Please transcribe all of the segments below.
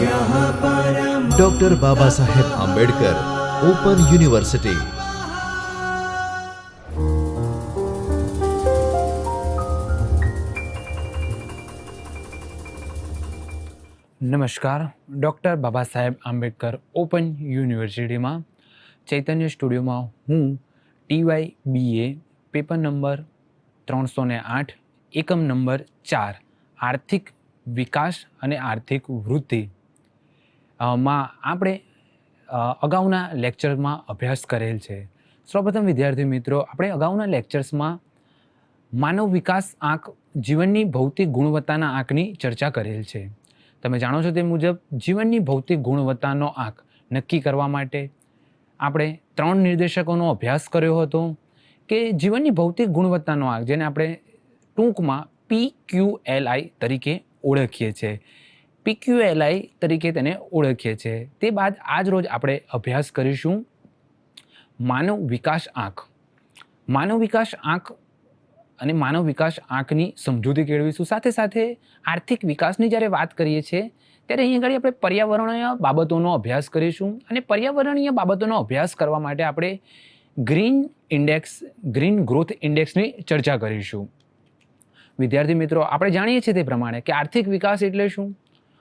Doctor Baba Saheb Ambedkar open university નમસ્કાર. Doctor Baba Saheb Ambedkar open યુનિવર્સિટીમાં ચૈતન્ય સ્ટુડિયોમાં હું ટીવાય બીએ પેપર નંબર ત્રણસો ને આઠ, એકમ નંબર ચાર, આર્થિક વિકાસ અને આર્થિક વૃદ્ધિ. માં આપણે અગાઉના લેક્ચરમાં અભ્યાસ કરેલ છે. સૌપ્રથમ વિદ્યાર્થી મિત્રો, આપણે અગાઉના લેક્ચર્સમાં માનવ વિકાસ આંક, જીવનની ભૌતિક ગુણવત્તાના આંકની ચર્ચા કરેલ છે. તમે જાણો છો તે મુજબ, જીવનની ભૌતિક ગુણવત્તાનો આંક નક્કી કરવા માટે આપણે ત્રણ નિર્દેશકોનો અભ્યાસ કર્યો હતો કે જીવનની ભૌતિક ગુણવત્તાનો આંક, જેને આપણે ટૂંકમાં પી ક્યુ એલ આઈ તરીકે ઓળખીએ છીએ. પી ક્યુ એલ તરીકે તેને ઓળખીએ છીએ. તે બાદ આજ રોજ આપણે અભ્યાસ કરીશું માનવ વિકાસ આંખ માનવ વિકાસ આંખ અને માનવ વિકાસ આંકની સમજૂતી કેળવીશું. સાથે સાથે આર્થિક વિકાસની જ્યારે વાત કરીએ છીએ, ત્યારે અહીં આગળ આપણે પર્યાવરણીય બાબતોનો અભ્યાસ કરીશું અને પર્યાવરણીય બાબતોનો અભ્યાસ કરવા માટે આપણે ગ્રીન ઇન્ડેક્સ, ગ્રીન ગ્રોથ ઇન્ડેક્સની ચર્ચા કરીશું. વિદ્યાર્થી મિત્રો, આપણે જાણીએ છીએ તે પ્રમાણે કે આર્થિક વિકાસ એટલે શું?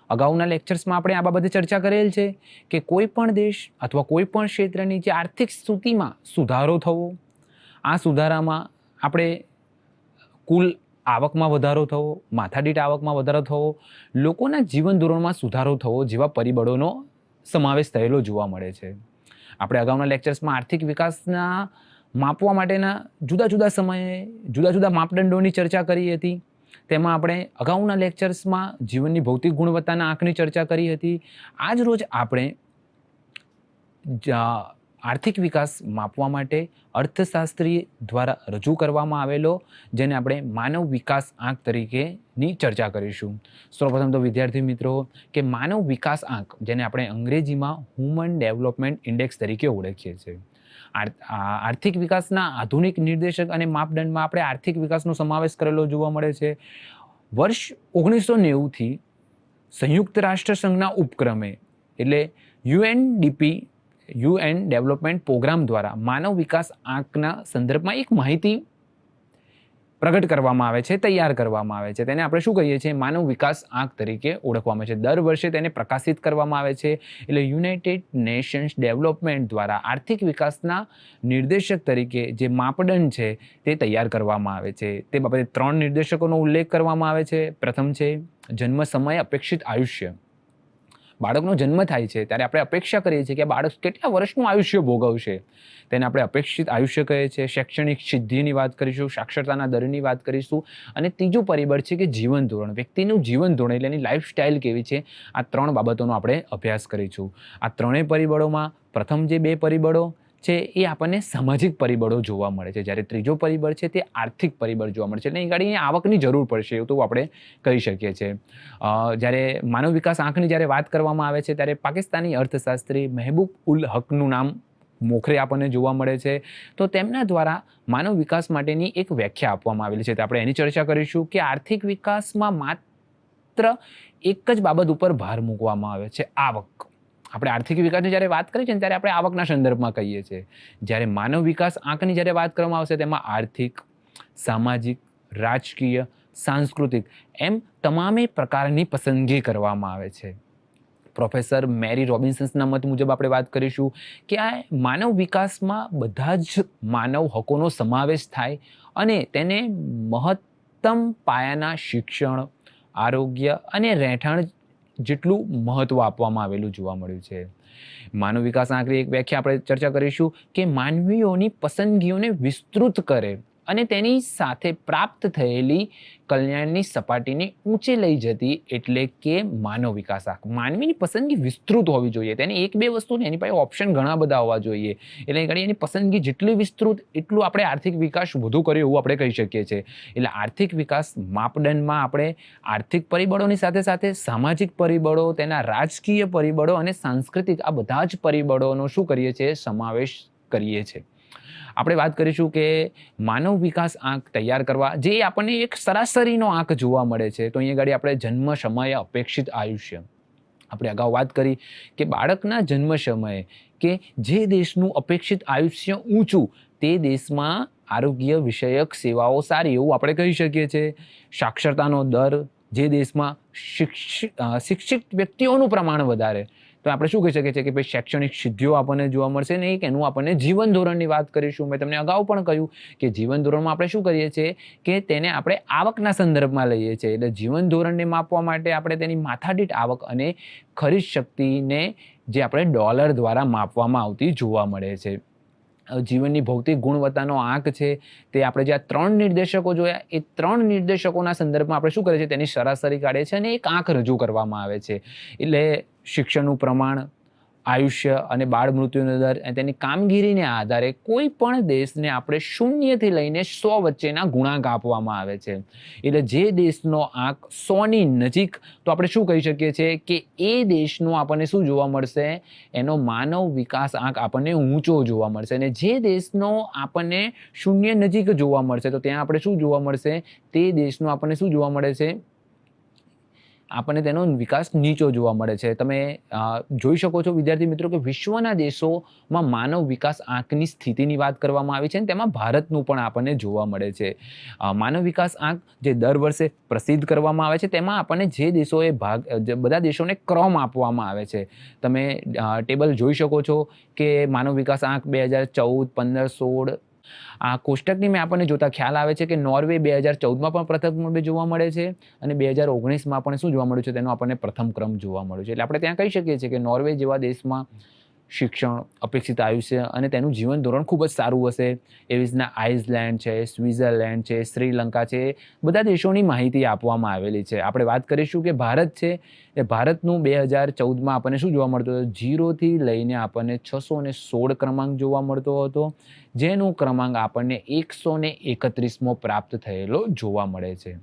અગાઉના લેક્ચર્સમાં આપણે આ બાબતે ચર્ચા કરેલ છે કે કોઈ પણ દેશ અથવા કોઈ પણ ક્ષેત્રની જે આર્થિક સ્થિતિમાં સુધારો થવો, આ સુધારામાં આપણે કુલ આવકમાં વધારો થવો, માથાદીઠ આવકમાં વધારો થવો, લોકોના જીવન ધોરણમાં સુધારો થવો જેવા પરિબળોનો સમાવેશ થયેલો જોવા મળે છે. આપણે અગાઉના લેક્ચર્સમાં આર્થિક વિકાસના માપવા માટેના જુદા જુદા સમયે જુદા જુદા માપદંડોની ચર્ચા કરી હતી. તેમાં આપણે અગાઉના લેક્ચર્સમાં જીવનની ભૌતિક ગુણવત્તાના આંકની ચર્ચા કરી હતી. આજ રોજ આપણે આર્થિક વિકાસ માપવા માટે અર્થશાસ્ત્રી દ્વારા રજૂ કરવામાં આવેલો, જેને આપણે માનવ વિકાસ આંક તરીકેની ચર્ચા કરીશું. સૌપ્રથમ તો વિદ્યાર્થી મિત્રો, કે માનવ વિકાસ આંક, જેને આપણે અંગ્રેજીમાં હ્યુમન ડેવલપમેન્ટ ઇન્ડેક્સ તરીકે ઓળખીએ છીએ. આર્થિક વિકાસના આધુનિક નિર્દેશક અને માપદંડમાં આપણે આર્થિક વિકાસનો સમાવેશ કરેલો જોવા મળે છે. વર્ષ ઓગણીસો નેવુંથી સંયુક્ત રાષ્ટ્ર સંઘના ઉપક્રમે એટલે યુએનડીપી, યુએન ડેવલપમેન્ટ પ્રોગ્રામ દ્વારા માનવ વિકાસ આંકના સંદર્ભમાં એક માહિતી પ્રગટ કરવામાં આવે છે, તૈયાર કરવામાં આવે છે. તેને આપણે શું કહીએ છીએ? માનવ વિકાસ આંક તરીકે ઓળખવામાં આવે છે. દર વર્ષે તેને પ્રકાશિત કરવામાં આવે છે. એટલે યુનાઇટેડ નેશન્સ ડેવલપમેન્ટ દ્વારા આર્થિક વિકાસના નિર્દેશક તરીકે જે માપદંડ છે, તે તૈયાર કરવામાં આવે છે. તે બાબતે ત્રણ નિર્દેશકોનો ઉલ્લેખ કરવામાં આવે છે. પ્રથમ છે, જન્મ સમય, અપેક્ષિત આયુષ્ય. બાળકનો જન્મ થાય છે, ત્યારે આપણે અપેક્ષા કરીએ છીએ કે બાળક કેટલા વર્ષનું આયુષ્ય ભોગવશે. તેને આપણે અપેક્ષિત આયુષ્ય કહે છે, શૈક્ષણિક સિદ્ધિની વાત કરીશું, સાક્ષરતાના દરની વાત કરીશું અને ત્રીજું પરિબળ છે કે જીવન ધોરણ. વ્યક્તિનું જીવન ધોરણ એટલે એની લાઈફસ્ટાઈલ કેવી છે, આ ત્રણ બાબતોનો આપણે અભ્યાસ કરીશું. આ ત્રણેય પરિબળોમાં પ્રથમ જે બે પરિબળો છે, એ આપણને સામાજિક પરિબળો જોવા મળે છે. જ્યારે ત્રીજો પરિબળ છે, તે આર્થિક પરિબળ જોવા મળે છે. એટલે એ ગાડી આવકની જરૂર પડશે એવું તો આપણે કહી શકીએ છીએ. જ્યારે માનવ વિકાસ આંકની જ્યારે વાત કરવામાં આવે છે, ત્યારે પાકિસ્તાની અર્થશાસ્ત્રી મહેબૂબ ઉલ હકનું નામ મોખરે આપણને જોવા મળે છે. તો તેમના દ્વારા માનવ વિકાસ માટેની એક વ્યાખ્યા આપવામાં આવેલી છે. તો આપણે એની ચર્ચા કરીશું કે આર્થિક વિકાસમાં માત્ર એક જ બાબત ઉપર ભાર મૂકવામાં આવે છે, આવક. આપણે આર્થિક વિકાસની જ્યારે વાત કરીએ છીએ ત્યારે આપણે આવકના સંદર્ભમાં કહીએ છીએ. જ્યારે માનવ વિકાસ આંકની જ્યારે વાત કરવામાં આવશે તેમાં આર્થિક, સામાજિક, રાજકીય, સાંસ્કૃતિક એમ તમામે પ્રકારની પસંદગી કરવામાં આવે છે. પ્રોફેસર મેરી રોબિન્સન્સના મત મુજબ આપણે વાત કરીશું કે આ માનવ વિકાસમાં બધા જ માનવ હકોનો સમાવેશ થાય અને તેને મહત્તમ પાયાના શિક્ષણ, આરોગ્ય અને રહેઠાણ જેટલું મહત્ત્વ આપવામાં આવેલું જોવા મળ્યું છે. માનવ વિકાસ આંકડી એક વ્યાખ્યા આપણે ચર્ચા કરીશું કે માનવીઓની પસંદગીઓને વિસ્તૃત કરે અને તેની સાથે પ્રાપ્ત થયેલી કલ્યાણની સપાટીને ઊંચે લઈ જતી એટલે કે માનવ વિકાસ આંક. માનવીની પસંદગી વિસ્તૃત હોવી જોઈએ. તેની એક બે વસ્તુ એની પાસે ઓપ્શન ઘણા બધા હોવા જોઈએ. એટલે ઘણી એની પસંદગી જેટલી વિસ્તૃત, એટલું આપણે આર્થિક વિકાસ વધુ કર્યો એવું આપણે કહી શકીએ છીએ. એટલે આર્થિક વિકાસ માપદંડમાં આપણે આર્થિક પરિબળોની સાથે સાથે સામાજિક પરિબળો, તેના રાજકીય પરિબળો અને સાંસ્કૃતિક આ બધા જ પરિબળોનો શું કરીએ છીએ? સમાવેશ કરીએ છીએ. આપણે વાત કરીશું કે માનવ વિકાસ આંક તૈયાર કરવા, જે આપણને એક સરાસરીનો આંક જોવા મળે છે. તો અહીંયા આગળ આપણે જન્મ સમયે અપેક્ષિત આયુષ્ય. આપણે અગાઉ વાત કરી કે બાળકના જન્મ સમયે કે જે દેશનું અપેક્ષિત આયુષ્ય ઊંચું, તે દેશમાં આરોગ્ય વિષયક સેવાઓ સારી એવું આપણે કહી શકીએ છીએ. સાક્ષરતાનો દર જે દેશમાં શિક્ષિત શિક્ષિત વ્યક્તિઓનું પ્રમાણ વધારે. તો આપણે શું કહી શકીએ છીએ કે, ભાઈ, શૈક્ષણિક સિદ્ધિઓ આપણને જોવા મળશે ને કે એનું આપણને જીવન ધોરણની વાત કરીશું. મેં તમને અગાઉ પણ કહ્યું કે, જીવન ધોરણમાં આપણે શું કરીએ છીએ કે, તેને આપણે આવકના સંદર્ભમાં લઈએ છીએ. એટલે જીવન ધોરણને માપવા માટે આપણે તેની માથાદીઠ આવક અને ખરીદ શક્તિને જે આપણે ડોલર દ્વારા માપવામાં આવતી જોવા મળે છે. જીવનની ભૌતિક ગુણવત્તાનો આંક છે તે આપણે જે આ ત્રણ નિર્દેશકો જોયા, એ ત્રણ નિર્દેશકોના સંદર્ભમાં આપણે શું કરીએ છીએ, તેની સરાસરી કાઢે છે અને એક આંક રજૂ કરવામાં આવે છે. એટલે શિક્ષણનું પ્રમાણ, આયુષ્ય અને બાળ મૃત્યુનો દર અને તેની કામગીરીને આધારે કોઈ પણ દેશને આપણે શૂન્યથી લઈને સો વચ્ચેના ગુણાંક આપવામાં આવે છે. એટલે જે દેશનો આંક સોની નજીક, તો આપણે શું કહી શકીએ છીએ કે એ દેશનો આપણને શું જોવા મળશે? એનો માનવ વિકાસ આંક આપણને ઊંચો જોવા મળશે અને જે દેશનો આપણને શૂન્ય નજીક જોવા મળશે, તો ત્યાં આપણે શું જોવા મળશે? તે દેશનો આપણને શું જોવા મળે છે? આપણને તેનો વિકાસ નીચો જોવા મળે છે. તમે જોઈ શકો છો વિદ્યાર્થી મિત્રો કે વિશ્વના દેશોમાં માનવ વિકાસ આંકની સ્થિતિની વાત કરવામાં આવી છે અને તેમાં ભારતનું પણ આપણને જોવા મળે છે. માનવ વિકાસ આંક જે દર વર્ષે પ્રસિદ્ધ કરવામાં આવે છે તેમાં આપણને જે દેશોએ ભાગ બધા દેશોને ક્રમ આપવામાં આવે છે. તમે ટેબલ જોઈ શકો છો કે માનવ વિકાસ આંક બે હજાર ચૌદ, પંદર, સોળ આ કોષ્ટકની મેં આપણને જોતા ખ્યાલ આવે છે કે નોર્વે બે હજાર ચૌદમાં પણ પ્રથમ ક્રમે જોવા મળે છે અને બે હજાર ઓગણીસમાં પણ શું જોવા મળ્યું છે? તેનો આપણને પ્રથમ ક્રમ જોવા મળ્યો છે. એટલે આપણે ત્યાં કહી શકીએ છીએ કે નોર્વે જેવા દેશમાં શિક્ષણ, અપેક્ષિત આયુષ્ય અને તેનું જીવન ધોરણ ખૂબ જ સારું હશે. એવી રીતના આઇસલેન્ડ છે, સ્વિઝરલેન્ડ છે, શ્રીલંકા છે બધા દેશોની માહિતી આપવામાં આવેલી છે. આપણે વાત કરીશું કે ભારત છે એ ભારતનું બે હજાર ચૌદમાં આપણને શું જોવા મળતું હતું? ઝીરોથી લઈને આપણને છસો ને સોળ ક્રમાંક જોવા મળતો હતો. જેનો ક્રમાંક આપણને એકસો ને એકત્રીસમો પ્રાપ્ત થયેલો જોવા મળે છે.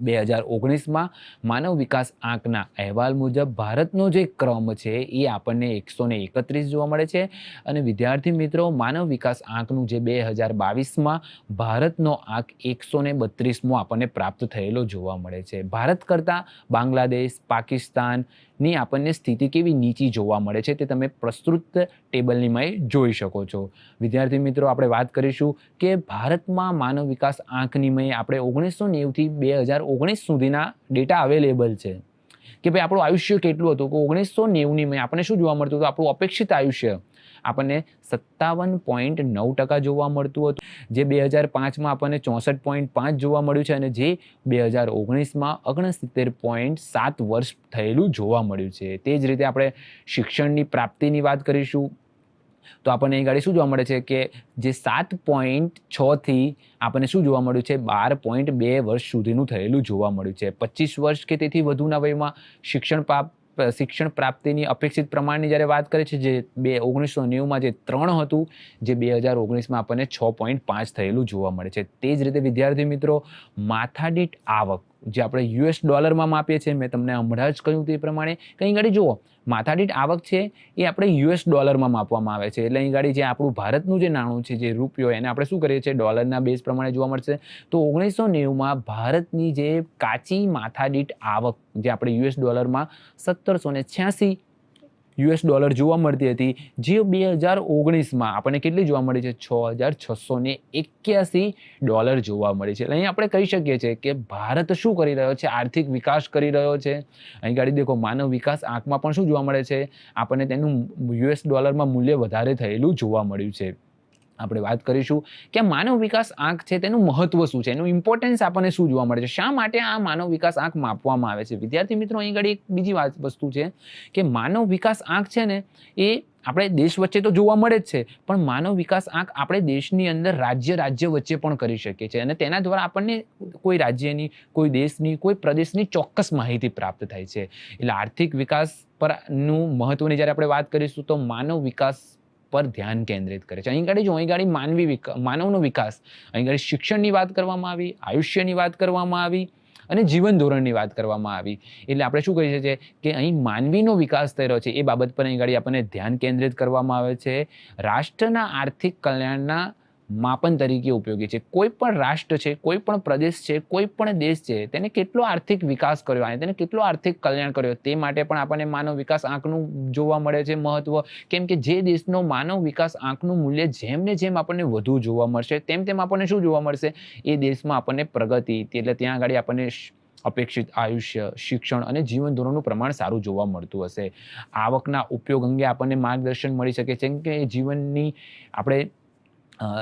બે હજાર ઓગણીસમાં માનવ વિકાસ આંકના અહેવાલ મુજબ ભારતનો જે ક્રમ છે એ આપણને એકસો ને એકત્રીસ જોવા મળે છે અને વિદ્યાર્થી મિત્રો, માનવ વિકાસ આંકનું જે બે હજાર બાવીસમાં ભારતનો આંક એકસો ને બત્રીસમો આપણને પ્રાપ્ત થયેલો જોવા મળે છે. ભારત કરતાં બાંગ્લાદેશ પાકિસ્તાનની આપણને સ્થિતિ કેવી નીચી જોવા મળે છે તે તમે પ્રસ્તુત ટેબલની મય જોઈ શકો છો. વિદ્યાર્થી મિત્રો, આપણે વાત કરીશું કે ભારતમાં માનવ વિકાસ આંકની મય આપણે ઓગણીસો નેવથી બે હજાર ઓગણીસ સુધીના ડેટા અવેલેબલ છે. કે ભાઈ આપણું આયુષ્ય કેટલું હતું? કે ઓગણીસો નેવુંની મેં આપણને શું જોવા મળતું હતું? આપણું અપેક્ષિત આયુષ્ય આપણને સત્તાવન પોઈન્ટ નવ ટકા જોવા મળતું હતું. જે બે હજાર પાંચમાં આપણને ચોસઠ પોઈન્ટ પાંચ જોવા મળ્યું છે અને જે બે હજાર ઓગણીસમાં ઓગણસિત્તેર પોઈન્ટ સાત વર્ષ થયેલું જોવા મળ્યું છે. તે જ રીતે આપણે શિક્ષણની પ્રાપ્તિની વાત કરીશું. તો આપણને અહીં ગાડી શું જોવા મળે છે કે જે સાત પોઈન્ટ છથી આપણને શું જોવા મળ્યું છે? બાર પોઈન્ટ બે વર્ષ સુધીનું થયેલું જોવા મળ્યું છે. પચીસ વર્ષ કે તેથી વધુના વયમાં શિક્ષણ પ્રાપ્ત શિક્ષણ પ્રાપ્તિની અપેક્ષિત પ્રમાણની જ્યારે વાત કરે છે, જે બે ઓગણીસો નેવુંમાં જે ત્રણ હતું, જે બે હજાર ઓગણીસમાં આપણને છ પોઈન્ટ પાંચ થયેલું જોવા મળે છે. તે જ રીતે વિદ્યાર્થી મિત્રો, માથાદીઠ આવક જે આપણે યુએસ ડોલરમાં માપીએ છીએ, મેં તમને હમણાં જ કહ્યું તે પ્રમાણે. કંઈ ગાડી જુઓ, માથાદીઠ આવક છે, એ આપણે યુએસ ડોલરમાં માપવામાં આવે છે. એટલે અહીં ગાડી જે આપણું ભારતનું જે નાણું છે, જે રૂપિયો, એને આપણે શું કરીએ છીએ? ડોલરના બેઝ પ્રમાણે જોવા મળશે. તો ઓગણીસો નેવુંમાં ભારતની જે કાચી માથાદીઠ આવક, જે આપણે યુએસ ડોલરમાં સત્તરસો ને છ્યાસી યુએસ ડોલર જોવા મળતી હતી, જે બે હજાર ઓગણીસમાં આપણને કેટલી જોવા મળી છે? છ હજાર છસો ને એક્યાસી ડોલર જોવા મળી છે. અહીં આપણે કહી શકીએ છીએ કે ભારત શું કરી રહ્યો છે? આર્થિક વિકાસ કરી રહ્યો છે. અહીં ગાડી દેખો, માનવ વિકાસ આંકમાં પણ શું જોવા મળે છે? આપણને તેનું યુએસ ડોલરમાં મૂલ્ય વધારે થયેલું જોવા મળ્યું છે. આપણે વાત કરીશું કે માનવ વિકાસ આંક છે તેનું મહત્વ શું છે? એનું ઇમ્પોર્ટન્સ આપણને શું જોવા મળે છે? શા માટે આ માનવ વિકાસ આંક માપવામાં આવે છે? વિદ્યાર્થી મિત્રો, અહીં આગળ એક બીજી વાત વસ્તુ છે કે માનવ વિકાસ આંક છે ને, એ આપણે દેશ વચ્ચે તો જોવા મળે જ છે, પણ માનવ વિકાસ આંક આપણે દેશની અંદર રાજ્ય રાજ્ય વચ્ચે પણ કરી શકીએ છીએ અને તેના દ્વારા આપણને કોઈ રાજ્યની, કોઈ દેશની, કોઈ પ્રદેશની ચોક્કસ માહિતી પ્રાપ્ત થાય છે. એટલે આર્થિક વિકાસ પરનું મહત્વની જ્યારે આપણે વાત કરીશું તો માનવ વિકાસ પર ધ્યાન કેન્દ્રિત કરે છે. અહીં ગાડી જો અહીં ગાડી માનવી માનવનો વિકાસ. અહીં ગાડી શિક્ષણની વાત કરવામાં આવી, આયુષ્યની વાત કરવામાં આવી અને જીવન ધોરણની વાત કરવામાં આવી. એટલે આપણે શું કહીએ છીએ કે અહીં માનવીનો વિકાસ થઈ રહ્યો છે. એ બાબત પર અહીં ગાડી આપણને ધ્યાન કેન્દ્રિત કરવામાં આવે છે. રાષ્ટ્રના આર્થિક કલ્યાણના માપન તરીકે ઉપયોગી છે. કોઈ પણ રાષ્ટ્ર છે, કોઈ પણ પ્રદેશ છે, કોઈ પણ દેશ છે, તેને કેટલો આર્થિક વિકાસ કર્યો અને તેને કેટલો આર્થિક કલ્યાણ કર્યો તે માટે પણ આપણને માનવ વિકાસ આંકનું જોવા મળે છે મહત્વ. કેમ કે જે દેશનો માનવ વિકાસ આંકનું મૂલ્ય જેમ ને જેમ આપણને વધુ જોવા મળશે, તેમ તેમ આપણને શું જોવા મળશે? એ દેશમાં આપણને પ્રગતિ, એટલે ત્યાં આગળ આપણને અપેક્ષિત આયુષ્ય, શિક્ષણ અને જીવન ધોરણનું પ્રમાણ સારું જોવા મળતું હશે. આવકના ઉપયોગ અંગે આપણને માર્ગદર્શન મળી શકે છે. કે જીવનની આપણે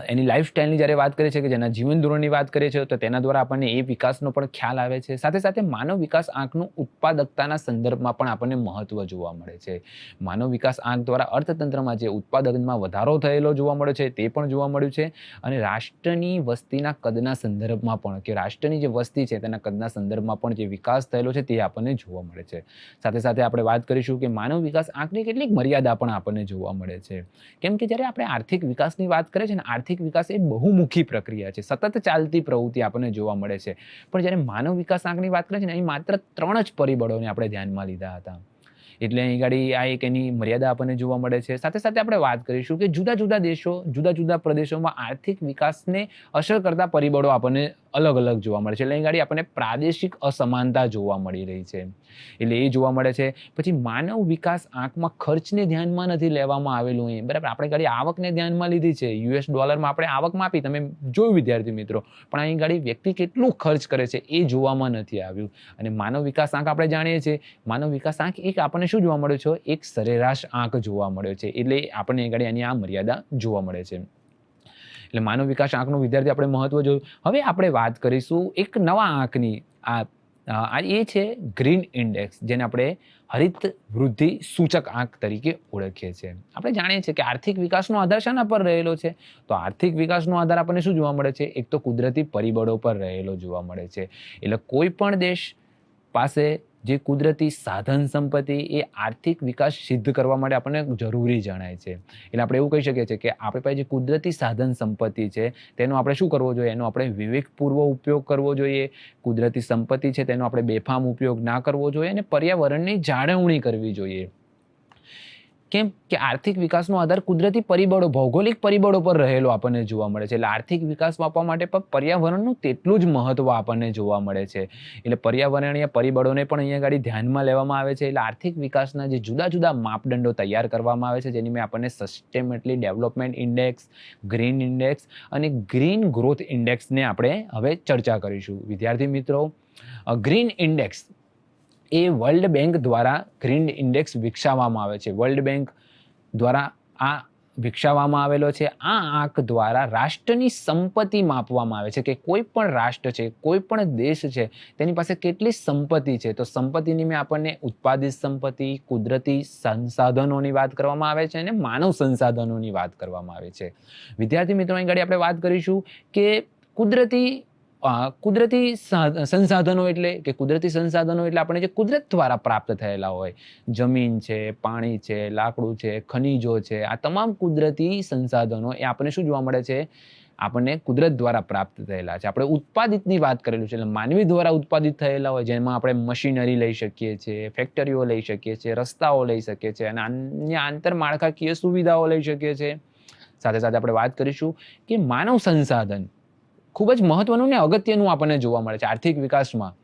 એની લાઈફસ્ટાઈલની જ્યારે વાત કરીએ છીએ કે જેના જીવન ધોરણની વાત કરીએ છીએ, તો તેના દ્વારા આપણને એ વિકાસનો પણ ખ્યાલ આવે છે. સાથે સાથે માનવ વિકાસ આંકનું ઉત્પાદકતાના સંદર્ભમાં પણ આપણને મહત્વ જોવા મળે છે. માનવ વિકાસ આંક દ્વારા અર્થતંત્રમાં જે ઉત્પાદનમાં વધારો થયેલો જોવા મળે છે, તે પણ જોવા મળ્યું છે. અને રાષ્ટ્રની વસ્તીના કદના સંદર્ભમાં પણ, કે રાષ્ટ્રની જે વસ્તી છે, તેના કદના સંદર્ભમાં પણ જે વિકાસ થયેલો છે, તે આપણને જોવા મળે છે. સાથે સાથે આપણે વાત કરીશું કે માનવ વિકાસ આંકની કેટલીક મર્યાદા પણ આપણને જોવા મળે છે. કેમ કે જ્યારે આપણે આર્થિક વિકાસની વાત કરીએ છીએ ને આર્થિક વિકાસ એ બહુમુખી પ્રક્રિયા છે. સતત ચાલતી પ્રવૃત્તિ આપણને જોવા મળે છે. પણ જ્યારે માનવ વિકાસ આંકની વાત કરીએ છીએ ને, અહીં માત્ર ત્રણ જ પરિબળોને આપણે ધ્યાનમાં લીધા હતા. એટલે અહીં ગાડી આ એક એની મર્યાદા આપણને જોવા મળે છે. સાથે સાથે આપણે વાત કરીશું કે જુદા જુદા દેશો, જુદા જુદા પ્રદેશોમાં આર્થિક વિકાસને અસર કરતા પરિબળો આપણને અલગ અલગ જોવા મળે છે. એટલે અહીં ગાડી આપણને પ્રાદેશિક અસમાનતા જોવા મળી રહી છે. એટલે એ જોવા મળે છે. પછી માનવ વિકાસ આંકમાં ખર્ચને ધ્યાનમાં નથી લેવામાં આવેલું અહીં. બરાબર, આપણે ગાડી આવકને ધ્યાનમાં લીધી છે. યુએસ ડોલરમાં આપણે આવક માપી. તમે જોયું વિદ્યાર્થી મિત્રો. પણ અહીં ગાડી વ્યક્તિ કેટલું ખર્ચ કરે છે એ જોવામાં નથી આવ્યું. અને માનવ વિકાસ આંક આપણે જાણીએ છીએ. માનવ વિકાસ આંક એક આપણને શું જોવા મળ્યો છે? એક સરેરાશ આંક જોવા મળ્યો છે. એટલે આપણને એ ગાડી એની આ મર્યાદા જોવા મળે છે. એટલે માનવ વિકાસ આંકનું વિદ્યાર્થી આપણે મહત્વ જોયું. હવે આપણે વાત કરીશું એક નવા આંકની. આ આ એ છે ગ્રીન ઇન્ડેક્સ, જેને આપણે હરિત વૃદ્ધિ સૂચક આંક તરીકે ઓળખીએ છીએ. આપણે જાણીએ છીએ કે આર્થિક વિકાસનો આધાર શાના પર રહેલો છે? તો આર્થિક વિકાસનો આધાર આપણને શું જોવા મળે છે? એક તો કુદરતી પરિબળો પર રહેલો જોવા મળે છે. એટલે કોઈ પણ દેશ પાસે જે કુદરતી સાધન સંપત્તિ એ આર્થિક વિકાસ સિદ્ધ કરવા માટે આપણને જરૂરી જણાય છે. એટલે આપણે એવું કહી શકીએ છીએ કે આપણી પાસે જે કુદરતી સાધન સંપત્તિ છે, તેનો આપણે શું કરવો જોઈએ? એનો આપણે વિવેકપૂર્વક ઉપયોગ કરવો જોઈએ. કુદરતી સંપત્તિ છે, તેનો આપણે બેફામ ઉપયોગ ના કરવો જોઈએ અને પર્યાવરણની જાળવણી કરવી જોઈએ. કેમ કે આર્થિક વિકાસનો આધાર કુદરતી પરિબળો, ભૌગોલિક પરિબળો પર રહેલો આપણને જોવા મળે છે. એટલે આર્થિક વિકાસ માપવા માટે પણ પર્યાવરણનું તેટલું જ મહત્વ આપણને જોવા મળે છે. એટલે પર્યાવરણીય પરિબળોને પણ અહીંયા આગળ ધ્યાનમાં લેવામાં આવે છે. એટલે આર્થિક વિકાસના જે જુદા જુદા માપદંડો તૈયાર કરવામાં આવે છે, જેની મેં આપણને systematically development index green index અને ગ્રીન ગ્રોથ ઇન્ડેક્સને આપણે હવે ચર્ચા કરીશું. વિદ્યાર્થી મિત્રો ગ્રીન ઇન્ડેક્સ એ વર્લ્ડ બેંક દ્વારા ગ્રીન ઇન્ડેક્સ વિકસાવવામાં આવે છે. વર્લ્ડ બેંક દ્વારા આ વિકસાવવામાં આવેલો છે. આ આંક દ્વારા રાષ્ટ્રની સંપત્તિ માપવામાં આવે છે કે કોઈ પણ રાષ્ટ્ર છે, કોઈ પણ દેશ છે, તેની પાસે કેટલી સંપત્તિ છે? તો સંપત્તિની મેં આપણને ઉત્પાદિત સંપત્તિ, કુદરતી સંસાધનોની વાત કરવામાં આવે છે અને માનવ સંસાધનોની વાત કરવામાં આવે છે. વિદ્યાર્થી મિત્રો, અહીં આપણે વાત કરીશું કે કુદરતી કુદરતી સંસાધનો એટલે કે કુદરતી સંસાધનો એટલે આપણે જે કુદરત દ્વારા પ્રાપ્ત થયેલા હોય. જમીન છે, પાણી છે, લાકડું છે, ખનિજો છે, આ તમામ કુદરતી સંસાધનો એ આપણને શું જોવા મળે છે? આપણને કુદરત દ્વારા પ્રાપ્ત થયેલા છે. આપણે ઉત્પાદિતની વાત કરેલું છે એટલે માનવી દ્વારા ઉત્પાદિત થયેલા હોય, જેમાં આપણે મશીનરી લઈ શકીએ છીએ, ફેક્ટરીઓ લઈ શકીએ છીએ, રસ્તાઓ લઈ શકીએ છીએ અને અન્ય આંતરમાળખાકીય સુવિધાઓ લઈ શકીએ છીએ. સાથે સાથે આપણે વાત કરીશું કે માનવ સંસાધન ખૂબ જ મહત્વનું ને અગત્યનું આપણને જોવા મળે છે. આર્થિક વિકાસમાં,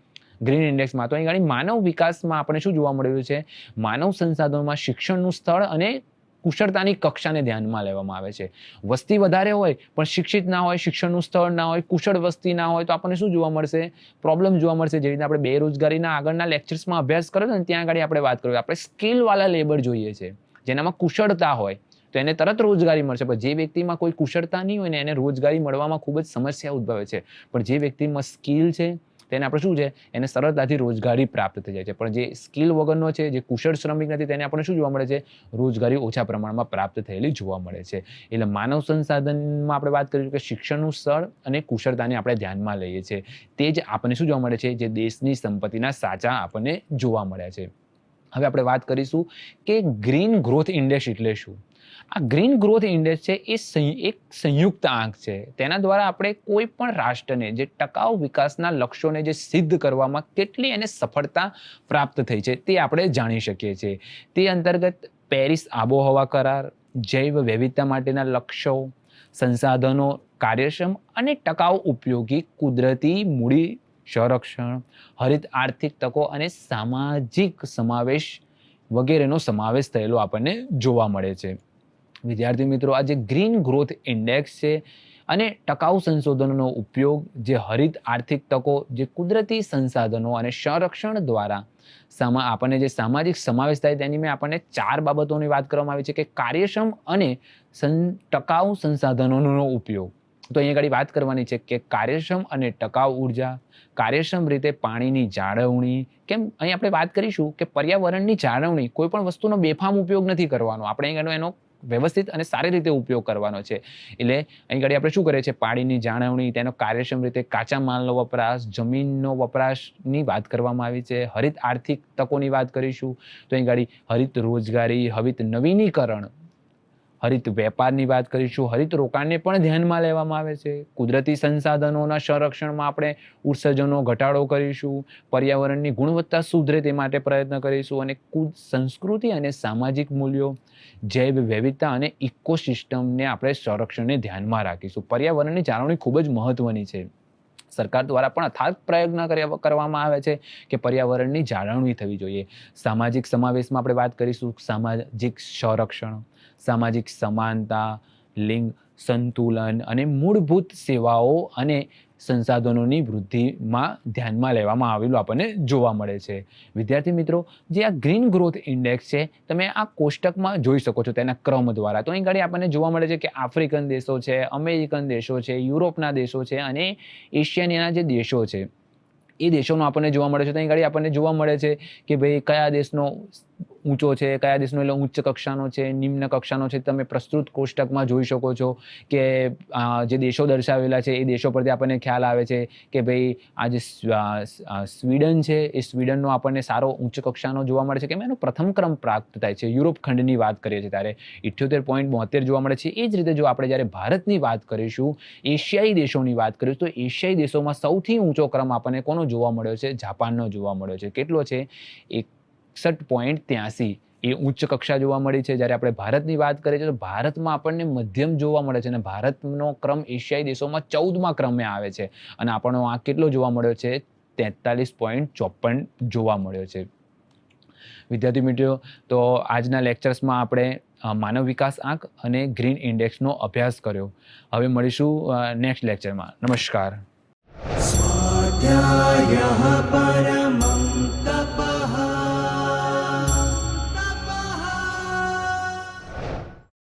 ગ્રીન ઇન્ડેક્સમાં. તો અહીં ગાડી માનવ વિકાસમાં આપણને શું જોવા મળ્યું છે? માનવ સંસાધનોમાં શિક્ષણનું સ્થળ અને કુશળતાની કક્ષાને ધ્યાનમાં લેવામાં આવે છે. વસ્તી વધારે હોય, પણ શિક્ષિત ના હોય, શિક્ષણનું સ્થળ ના હોય, કુશળ વસ્તી ના હોય, તો આપણને શું જોવા મળશે? પ્રોબ્લેમ જોવા મળશે. જે રીતે આપણે બેરોજગારીના આગળના લેક્ચર્સમાં અભ્યાસ કર્યો ને, ત્યાં આગળ આપણે વાત કરીએ. આપણે સ્કિલવાળા લેબર જોઈએ છે. જેનામાં કુશળતા હોય તો એને તરત રોજગારી મળશે. પણ જે વ્યક્તિમાં કોઈ કુશળતા નહીં હોય ને એને રોજગારી મળવામાં ખૂબ જ સમસ્યા ઉદ્ભવે છે. પણ જે વ્યક્તિમાં સ્કિલ છે, તેને આપણે શું છે, એને સરળતાથી રોજગારી પ્રાપ્ત થઈ જાય છે. પણ જે સ્કિલ વગરનો છે, જે કુશળ શ્રમિક નથી, તેને આપણને શું જોવા મળે છે? રોજગારી ઓછા પ્રમાણમાં પ્રાપ્ત થયેલી જોવા મળે છે. એટલે માનવ સંસાધનમાં આપણે વાત કરીશું કે શિક્ષણનું સ્થળ અને કુશળતાને આપણે ધ્યાનમાં લઈએ છીએ. તે જ આપણને શું જોવા મળે છે, જે દેશની સંપત્તિના સાચા આપણને જોવા મળ્યા છે. હવે આપણે વાત કરીશું કે ગ્રીન ગ્રોથ ઇન્ડેક્સ એટલે શું? આ ગ્રીન ગ્રોથ ઇન્ડેક્સ છે એ એક સંયુક્ત આંક છે. તેના દ્વારા આપણે કોઈ પણ રાષ્ટ્રને, જે ટકાઉ વિકાસના લક્ષ્યોને જે સિદ્ધ કરવામાં કેટલી એને સફળતા પ્રાપ્ત થઈ છે તે આપણે જાણી શકીએ છીએ. તે અંતર્ગત પેરિસ આબોહવા કરાર, જૈવ વૈવિધતા માટેના લક્ષ્યો, સંસાધનો કાર્યક્ષમ અને ટકાઉ ઉપયોગી કુદરતી મૂડી સંરક્ષણ, હરિત આર્થિક તકો અને સામાજિક સમાવેશ વગેરેનો સમાવેશ થયેલો આપણને જોવા મળે છે. વિદ્યાર્થી મિત્રો, આ જે ગ્રીન ગ્રોથ ઇન્ડેક્સ છે અને ટકાઉ સંશોધનોનો ઉપયોગ, જે હરિત આર્થિક તકો, જે કુદરતી સંસાધનો અને સંરક્ષણ દ્વારા સમા, આપણને જે સામાજિક સમાવેશ થાય તેની મેં આપણને ચાર બાબતોની વાત કરવામાં આવી છે કે કાર્યક્ષમ અને સં, ટકાઉ સંસાધનોનો ઉપયોગ. તો અહીંયા આગળ વાત કરવાની છે કે કાર્યક્ષમ અને ટકાઉ ઊર્જા, કાર્યક્ષમ રીતે પાણીની જાળવણી, કેમ? અહીં આપણે વાત કરીશું કે પર્યાવરણની જાળવણી કોઈ પણ વસ્તુનો બેફામ ઉપયોગ નથી કરવાનો. આપણે એનો વ્યવસ્થિત અને સારી રીતે ઉપયોગ કરવાનો છે. એટલે અહીં ઘડી આપણે શું કરીએ છીએ? પાણીની જાળવણી, તેનો કાર્યક્ષમ રીતે કાચા માલનો વપરાશ, જમીનનો વપરાશની વાત કરવામાં આવી છે. હરિત આર્થિક તકોની વાત કરીશું. તો અહીં ગાડી હરિત રોજગારી, હરિત નવીનીકરણ, હરિત વેપારની વાત કરીશું. હરિત રોકાણને પણ ધ્યાનમાં લેવામાં આવે છે. કુદરતી સંસાધનોના સંરક્ષણમાં આપણે ઉત્સર્જનો ઘટાડો કરીશું. પર્યાવરણની ગુણવત્તા સુધરે તે માટે પ્રયત્ન કરીશું. અને કુદ, સંસ્કૃતિ અને સામાજિક મૂલ્યો જૈવ વિવિધતા અને ઇકોસિસ્ટમને આપણે સંરક્ષણને ધ્યાનમાં રાખીશું. પર્યાવરણની જાળવણી ખૂબ જ મહત્વની છે. સરકાર દ્વારા પણ અથાગ પ્રયત્ન કરવામાં આવે છે કે પર્યાવરણની જાળવણી થવી જોઈએ. સામાજિક સમાવેશમાં આપણે વાત કરીશું. સામાજિક સંરક્ષણ, સામાજિક સમાનતા, લિંગ સંતુલન અને મૂળભૂત સેવાઓ અને સંસાધનોની વૃદ્ધિમાં ધ્યાનમાં લેવામાં આવેલું આપણને જોવા મળે છે. વિદ્યાર્થી મિત્રો, જે આ ગ્રીન ગ્રોથ ઇન્ડેક્સ છે, તમે આ કોષ્ટકમાં જોઈ શકો છો તેના ક્રમ દ્વારા. તો અહીં આગળ આપણને જોવા મળે છે કે આફ્રિકન દેશો છે, અમેરિકન દેશો છે, યુરોપના દેશો છે અને એશિયાના જે દેશો છે. એ દેશોનો આપણને જોવા મળે છે. તો અહીં આગળ આપણને જોવા મળે છે કે ભાઈ કયા દેશનો ઊંચો છે, કયા દેશનો એટલે ઉચ્ચ કક્ષાનો છે, નિમ્ન કક્ષાનો છે, તમે પ્રસ્તુત કોષ્ટકમાં જોઈ શકો છો કે જે દેશો દર્શાવેલા છે, એ દેશો પરથી આપણને ખ્યાલ આવે છે કે ભાઈ આ જે સ્વીડન છે, એ સ્વીડનનો આપણને સારો ઉચ્ચ કક્ષાનો જોવા મળે છે. કે એનો પ્રથમ ક્રમ પ્રાપ્ત થાય છે. યુરોપ ખંડની વાત કરીએ છીએ ત્યારે ઇઠ્યોતેર પોઈન્ટ બોતેર જોવા મળે છે. એ જ રીતે જો આપણે જ્યારે ભારતની વાત કરીશું, એશિયાઈ દેશોની વાત કરીશું, તો એશિયાઈ દેશોમાં સૌથી ઊંચો ક્રમ આપણને કોનો જોવા મળ્યો છે? જાપાનનો જોવા મળ્યો છે. કેટલો છે? એકસઠ પોઈન્ટ ત્યાંસી એ ઉચ્ચ કક્ષા જોવા મળી છે. જ્યારે આપણે ભારતની વાત કરીએ છીએ તો ભારતમાં આપણને મધ્યમ જોવા મળે છે અને ભારતનો ક્રમ એશિયાઈ દેશોમાં ચૌદમાં ક્રમે આવે છે. અને આપણનો આ કેટલો જોવા મળ્યો છે? તેતાલીસ પોઈન્ટ ચોપન જોવા મળ્યો છે. વિદ્યાર્થી મિત્રો, તો આજના લેક્ચર્સમાં આપણે માનવ વિકાસ આંક અને ગ્રીન ઇન્ડેક્સનો અભ્યાસ કર્યો. હવે મળીશું નેક્સ્ટ લેક્ચરમાં. નમસ્કાર. સ્વાધ્યાય પર